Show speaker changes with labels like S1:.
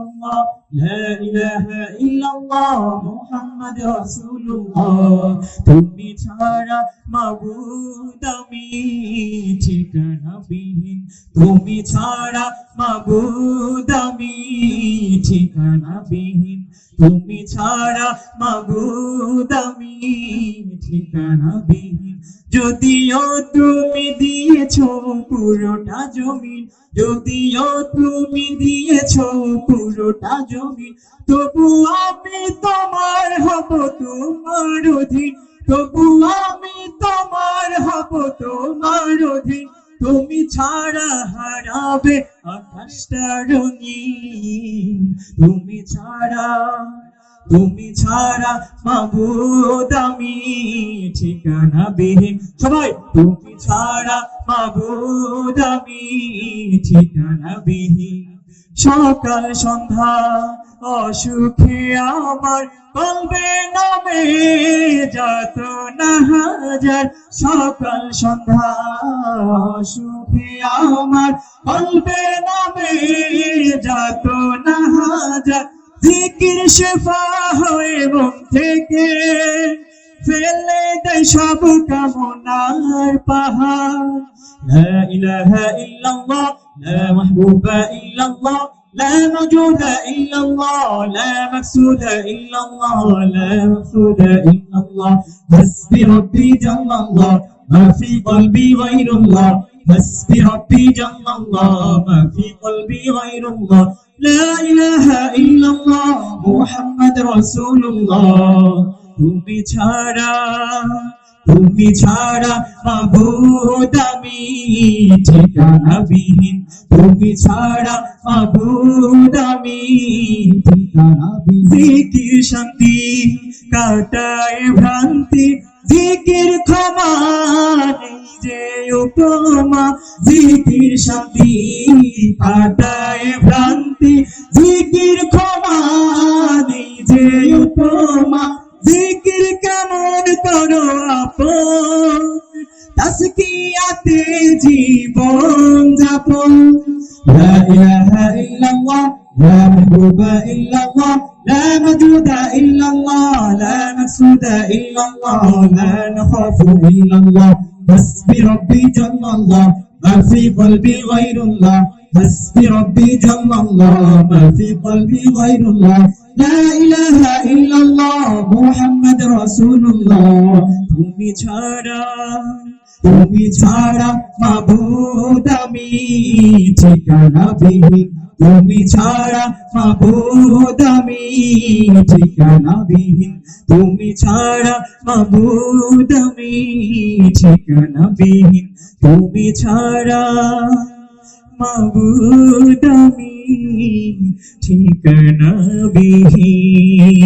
S1: ইল্লাল্লাহ লা ইলাহা ইল্লাল্লাহ মুহাম্মদ রাসূলুল্লাহ। তুমি ছাড়া মাবুদ আমি, ঠিকানা বিহীন। তুমি ছাড়া মাবুদ আমি, ঠিকানা বিহীন। তুমি ছাড়া মাবুদ আমি যদিও তুমি দিয়েছ পুরোটা জমিন, যদিও তুমি দিয়েছ পুরোটা জমিন, তবু আমি তোমার হব তোমার অধীন, তবু আমি তোমার হব তোমার অধীন, তুমি ছাড়া হারাবে আকাশটা রঙিন, তুমি ছাড়া তুমি ছাড়া মাবুদ আমি ঠিকানা বিহীন সবাই, তুমি ছাড়া মাবুদ আমি ঠিকানা বিহীন সকাল, সন্ধ্যা, অসুখে আমার কলবে নামে যত না হাজার। সকাল, সন্ধ্যা, অসুখে আমার কলবে নামে যত না হাজার। জিকির শেফা হয়ে মন থেকে ফেলে দেয় সব কামনার পাহাড় لا إله إلا الله لا محبوب إلا الله لا موجود إلا الله لا مقصود إلا الله لا مقصود إلا الله حسبي ربي جل الله ما في قلبي غير الله حسبي ربي جل الله ما في قلبي غير الله لا إله إلا الله محمد رسول الله তুমি ছাড়া তুমি ছাড়া মাবুদ আমি ঠিকানা বিহীন তুমি ছাড়া মাবুদ আমি ঠিকানা বিহীন জিকির শান্তি কাটায় ভ্রান্তি জিকির ক্ষমা নেই যে উপমা জিকির শান্তি পাটায় ভ্রান্তি, জিকির ক্ষমা যে উপমা। জিকির কেমন করো আপন? তাসকিয়াতে জীবন যাপন। লা ইলাহা ইল্লাল্লাহ, লা মাহবুবা ইল্লাল্লাহ, লা মাজুদা ইল্লাল্লাহ, লা মাসুদা ইল্লাল্লাহ, লা নাখাফু ইল্লাল্লাহ। حسبي ربي جل الله ما في قلبي غير الله حسبي ربي جل الله ما في قلبي غير الله لا إله إلا الله محمد رسول الله তুমি ছাড়া তুমি ছাড়া মাবুদ আমি ঠিকানা বিহীন তুমি ছাড়া মাবুদ আমি ঠিকানা বিহীন তুমি ছাড়া মাবুদ আমি ঠিকানা বিহীন তুমি ছাড়া মাবুদ আমি ঠিকানা বিহীন